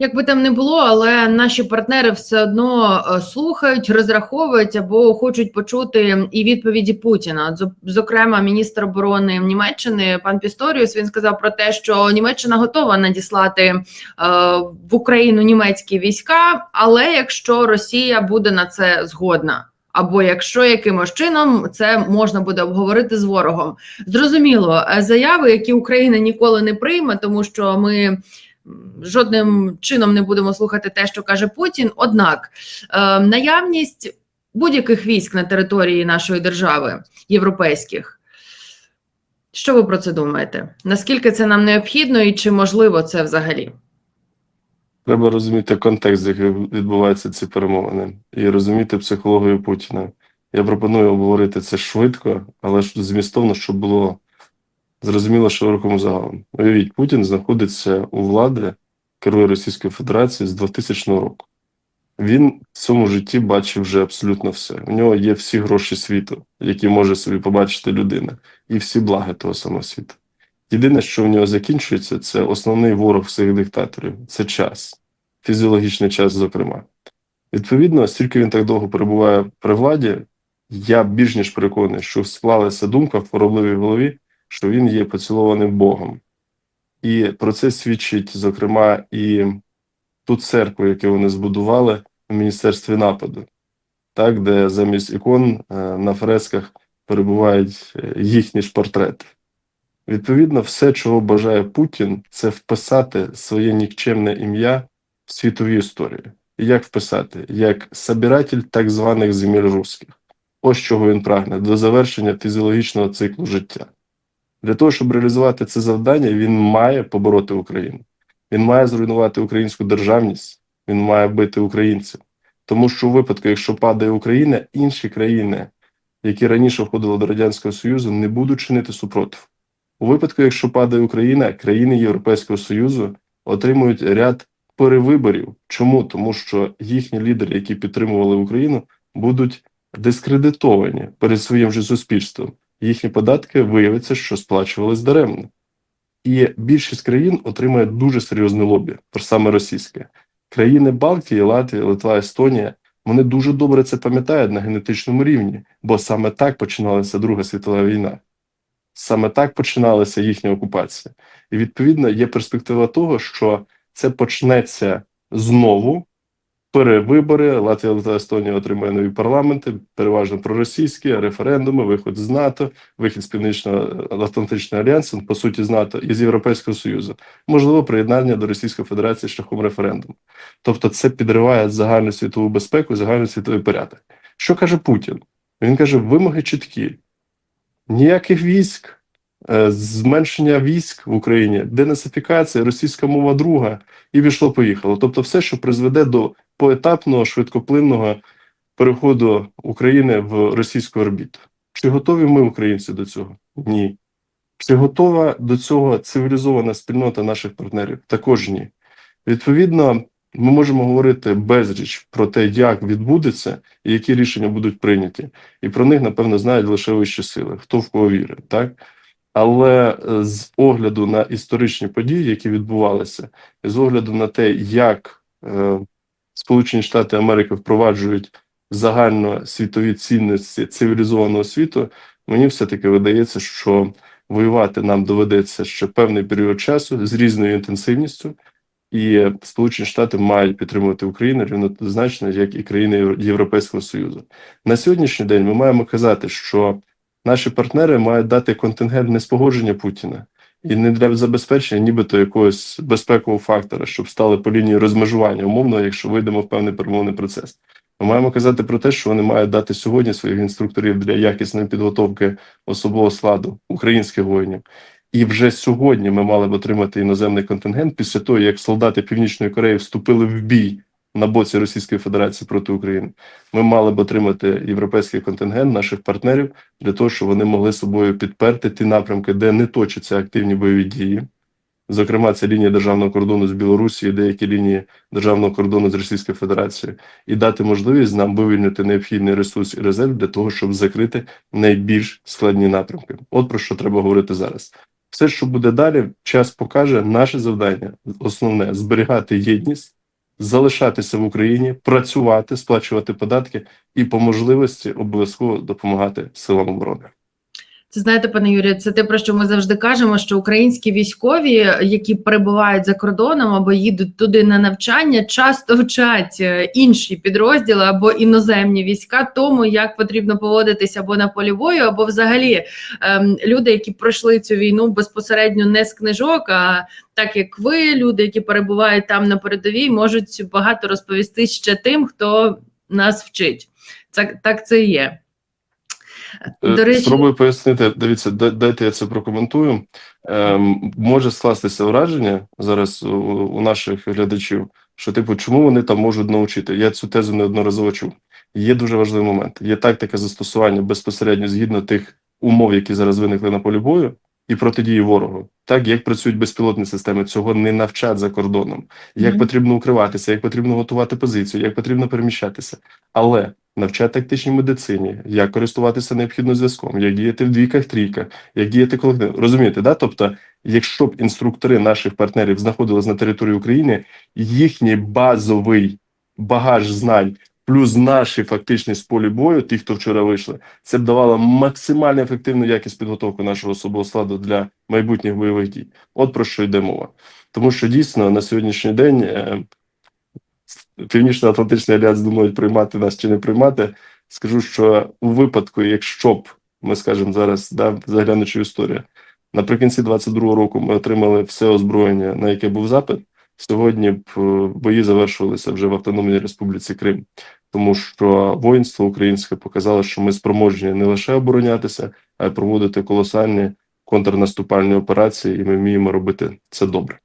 Як би там не було, але наші партнери все одно е, слухають, розраховують або хочуть почути і відповіді Путіна. Зо- Зокрема, міністр оборони Німеччини пан Пісторіус він сказав про те, що Німеччина готова надіслати е, в Україну німецькі війська, але якщо Росія буде на це згодна. Або якщо якимось чином це можна буде обговорити з ворогом, зрозуміло, е, заяви, які Україна ніколи не прийме, тому що ми жодним чином не будемо слухати те, що каже Путін. Однак е, наявність будь-яких військ на території нашої держави європейських. Що ви про це думаєте? Наскільки це нам необхідно і чи можливо це взагалі? Треба розуміти контекст, в який відбуваються ці перемовини, і розуміти психологію Путіна. Я пропоную обговорити це швидко, але ж змістовно, щоб було зрозуміло широкому загалом. Уявіть, Путін знаходиться у влади, керує Російською Федерацією з 2000 року. Він в цьому житті бачив вже абсолютно все. У нього є всі гроші світу, які може собі побачити людина, і всі благи того самого світу. Єдине, що в нього закінчується, це основний ворог всіх диктаторів це час, фізіологічний час, зокрема. Відповідно, стільки він так довго перебуває при владі, я більш ніж переконаний, що склалася думка в хворобливій голові, що він є поцілованим Богом. І про це свідчить, зокрема, і ту церкву, яку вони збудували в міністерстві нападу, так, де замість ікон е, на фресках перебувають е, їхні ж портрети. Відповідно, все, чого бажає Путін, це вписати своє нікчемне ім'я в світові історії. Як вписати? Як собиратель так званих земель русських. Ось чого він прагне до завершення фізіологічного циклу життя. Для того, щоб реалізувати це завдання, він має побороти Україну. Він має зруйнувати українську державність, він має бити українців. Тому що у випадку, якщо падає Україна, інші країни, які раніше входили до Радянського Союзу, не будуть чинити супротив. У випадку, якщо падає Україна, країни Європейського Союзу отримують ряд перевиборів. Чому? Тому що їхні лідери, які підтримували Україну, будуть дискредитовані перед своїм же суспільством. Їхні податки виявиться, що сплачувались даремно. І більшість країн отримає дуже серйозне лобі, про саме російське. Країни Балтії, Латвія, Литва, Естонія, вони дуже добре це пам'ятають на генетичному рівні, бо саме так починалася Друга світова війна. Саме так починалася їхня окупація. І відповідно є перспектива того, що це почнеться знову. Перевибори, Латвія та Естонія отримає нові парламенти, переважно проросійські, референдуми, виход з НАТО, вихід з Північно-Атлантичного альянсу, по суті, з НАТО і з Європейського Союзу, можливо, приєднання до Російської Федерації шляхом референдуму. Тобто, це підриває загальну світову безпеку, загальний світовий порядок. Що каже Путін? Він каже: вимоги чіткі, ніяких військ. е, Зменшення військ в Україні, денацифікація, російська мова друга, і пішло поїхало. Тобто, все, що призведе до поетапного швидкоплинного переходу України в російську орбіту. Чи готові ми, українці, до цього? Ні. Чи готова до цього цивілізована спільнота наших партнерів? Також ні. Відповідно, ми можемо говорити безріч про те, як відбудеться і які рішення будуть прийняті. І про них, напевно, знають лише вищі сили, хто в кого вірить, так? Але е, з огляду на історичні події, які відбувалися, і з огляду на те, як е, Сполучені Штати Америки впроваджують загально світові цінності цивілізованого світу, мені все-таки видається, що воювати нам доведеться ще певний період часу з різною інтенсивністю, і Сполучені Штати мають підтримувати Україну рівнозначно, як і країни Європейського Союзу. На сьогоднішній день ми маємо казати, що наші партнери мають дати контингент неспогодження Путіна. І не для забезпечення нібито якогось безпекового фактора, щоб стали по лінії розмежування, умовно, якщо вийдемо в певний перемовний процес. Ми маємо казати про те, що вони мають дати сьогодні своїх інструкторів для якісної підготовки особового складу українських воїнів. І вже сьогодні ми мали б отримати іноземний контингент після того, як солдати Північної Кореї вступили в бій на боці Російської Федерації проти України. Ми мали б отримати європейський контингент наших партнерів для того, щоб вони могли собою підперти ті напрямки, де не точаться активні бойові дії. Зокрема, це лінія державного кордону з Білорусі, деякі лінії державного кордону з Російською Федерацією, і дати можливість нам вивільнити необхідний ресурс і резерв для того, щоб закрити найбільш складні напрямки. От про що треба говорити зараз. Все, що буде далі, час покаже наше завдання. Основне зберігати єдність, залишатися в Україні, працювати, сплачувати податки і по можливості обов'язково допомагати силам оборони. Це знаєте, пане Юрію, це те, про що ми завжди кажемо, що українські військові, які перебувають за кордоном або їдуть туди на навчання, часто вчать е, інші підрозділи або іноземні війська тому, як потрібно поводитися або на полі бою, або взагалі ем, люди, які пройшли цю війну безпосередньо не з книжок, а так як ви, люди, які перебувають там на передовій, можуть багато розповісти ще тим, хто нас вчить. Це так це є. Е, До речі, Спробую пояснити. Дивіться, дайте я це прокоментую. Ем, може скластися враження зараз у, у наших глядачів, що типу, чому вони там можуть навчити? Я цю тезу неодноразово чув. Є дуже важливий момент. Є тактика застосування безпосередньо згідно тих умов, які зараз виникли на полі бою, і протидії ворогу. Так як працюють безпілотні системи, цього не навчать за кордоном. Як Мгм. потрібно укриватися, як потрібно готувати позицію, як потрібно переміщатися. Але навчать тактичній медицині, як користуватися необхідним зв'язком, як діяти в двійках, трійках, як діяти колективно. Розумієте, да? Тобто, якщо б інструктори наших партнерів знаходились на території України, їхній базовий багаж знань. Плюс наші фактичні з полі бою, ті, хто вчора вийшли, це б давало максимально ефективну якість підготовки нашого особового складу для майбутніх бойових дій. От про що йде мова. Тому що дійсно на сьогоднішній день е, Північно-Атлантичний альянс думають приймати нас чи не приймати. Скажу, що у випадку, якщо б ми скажемо зараз, да, заглянучи історію, наприкінці 22-го року ми отримали все озброєння, на яке був запит. Сьогодні б е, бої завершувалися вже в Автономній Республіці Крим, тому що воїнство українське показало, що ми спроможні не лише оборонятися, а й проводити колосальні контрнаступальні операції, і ми вміємо робити це добре.